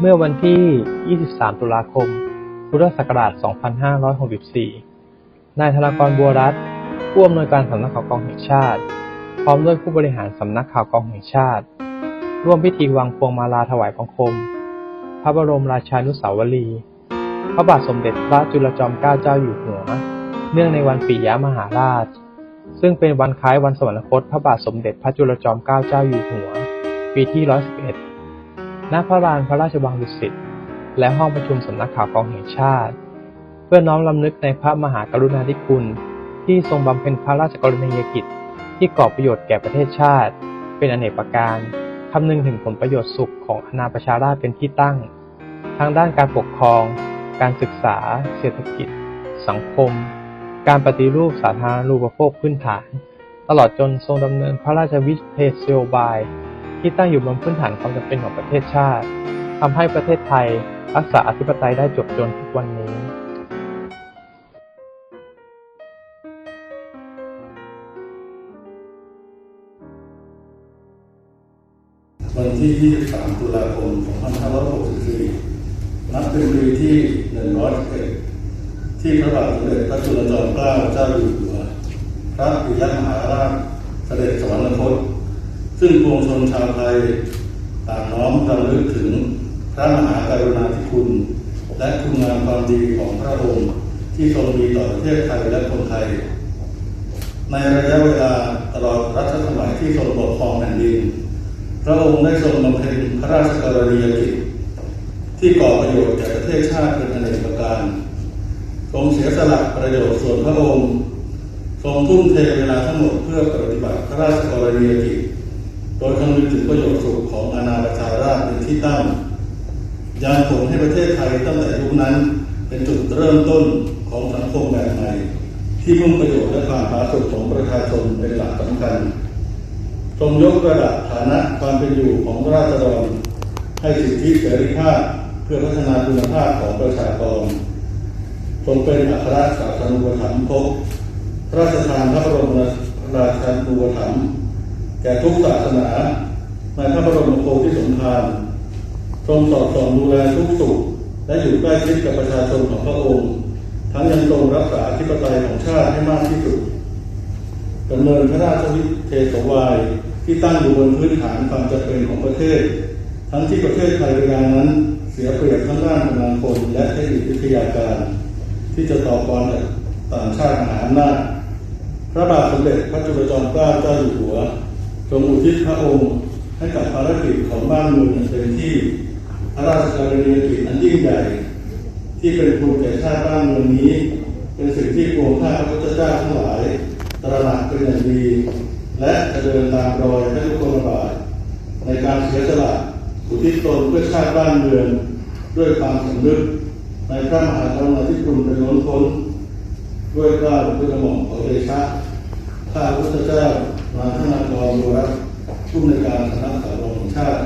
เมื่อวันที่ 23 ตุลาคม พุทธศักราช 2564 นายธนากรบัวรัตน์ผู้อำนวยการสำนักข่าวกองแห่งชาติ พร้อมด้วยผู้บริหารสำนักข่าวกองแห่งชาติ ร่วมพิธีวางพวงมาลาถวายบังคม พระบรมราชานุสาวรี พระบาทสมเด็จพระจุลจอมเกล้าเจ้าอยู่หัว เนื่องในวันปิยมหาราช ซึ่งเป็นวันคล้ายวันสวรรคต พระบาทสมเด็จพระจุลจอมเกล้าเจ้าอยู่หัว ปีที่ 111 ณพระลานพระราชวังดุสิตและห้องประชุมสำนักข่าวกองแห่งชาติ เพื่อน้อมรำลึกในพระมหากรุณาธิคุณ ที่ทรงบำเพ็ญพระราชกรณียกิจ ที่ก่อประโยชน์แก่ประเทศชาติ เป็นอเนกประการคำนึงถึงผลประโยชน์สุขของอาณาประชาราษฎรเป็นที่ตั้งทั้งด้านการปกครอง การศึกษา เศรษฐกิจ สังคม การปฏิรูปสาธารณูปโภคพื้นฐาน ตลอดจนทรงดำเนินพระราชวิเทศโยบาย ที่ตั้งอยู่บนพื้นฐานความจำเป็นของประเทศชาติทำให้ประเทศไทยรักษาอธิปไตยได้จบจนทุกวันนี้วันที่ 23 ตุลาคม 2564 นับเป็นปีที่111ที่พระบาทสมเด็จพระจุลจอมเกล้าเจ้าอยู่หัว พระปิยมหาราชเสด็จสวรรคต ซึ่งปวงชนชาวไทยต่างน้อมรำลึกถึงพระมหากรุณาธิคุณ และคุณงามความดีของพระองค์ ที่ทรงมีต่อประเทศไทยและคนไทย ในระยะเวลาตลอดรัชสมัยที่ทรงปกครองแผ่นดิน พระองค์ได้ทรงบำเพ็ญพระราชกรณียกิจที่ก่อประโยชน์แก่ประเทศชาติเป็นอเนกประการทรงเสียสละประโยชน์ส่วนพระองค์ ทรงทุ่มเทเวลาทั้งหมดเพื่อปฏิบัติพระราชกรณียกิจ โดยคำนึงถึงประโยชน์สุขของอาณาประชาราษฎร์เป็นที่ตั้งยังผลให้ประเทศไทยตั้งแต่ยุคนั้น เป็นจุดเริ่มต้นของสังคมแบบใหม่ ที่มุ่งประโยชน์และความผาสุกของประชาชนเป็นหลักสำคัญทรงยกระดับฐานะความเป็นอยู่ของราษฎร ให้สิทธิเสรีภาพเพื่อพัฒนาคุณภาพของประชากรทรงเป็นอัครศาสนูปถัมภกพระราชทานพระบรมราชานุปถัมภ์ ก่ทุกศาสนาในพระบรมโพธิสมภารทรงสอดส่องดูแลทุกสุข และอยู่ใกล้ชิดกับประชาชนของพระองค์ ทั้งยังทรงรักษาธิปไตยของชาติให้มากที่สุดดำเนินพระราชวิเทศวายที่ตั้งอยู่บนพื้นฐานความจำเป็นของประเทศ ทั้งที่ประเทศไทยเวลานั้นเสียเปรียบทั้งด้านกำลังคนและเทคนิควิทยาการ ที่จะต่อกรกับต่างชาติมหาอำนาจพระบาทสมเด็จพระจุลจอมเกล้าเจ้าอยู่หัว ทรงอุทิศพระองค์ให้กับภารกิจของบ้านเมืองเต็มที่พระราชกรณียกิจอันยิ่งใหญ่ ที่เป็นภูมิแก่ชาติบ้านเมืองนี้ เป็นสิ่งที่ปวงข้าพระพุทธเจ้าทั้งหลายตระหนักเป็นอย่างดี และจะเดินตามรอยพระยุคลบาทในการเสียสละอุทิศตนเพื่อชาติบ้านเมืองด้วยความสำนึกในพระมหากรุณาธิคุณเป็นล้นพ้นด้วยกล้าด้วยกระหม่อมขอเดชะ ข้าพระพุทธเจ้ามาธนากรบุรัตผู้ในการคณะสารวงชาติ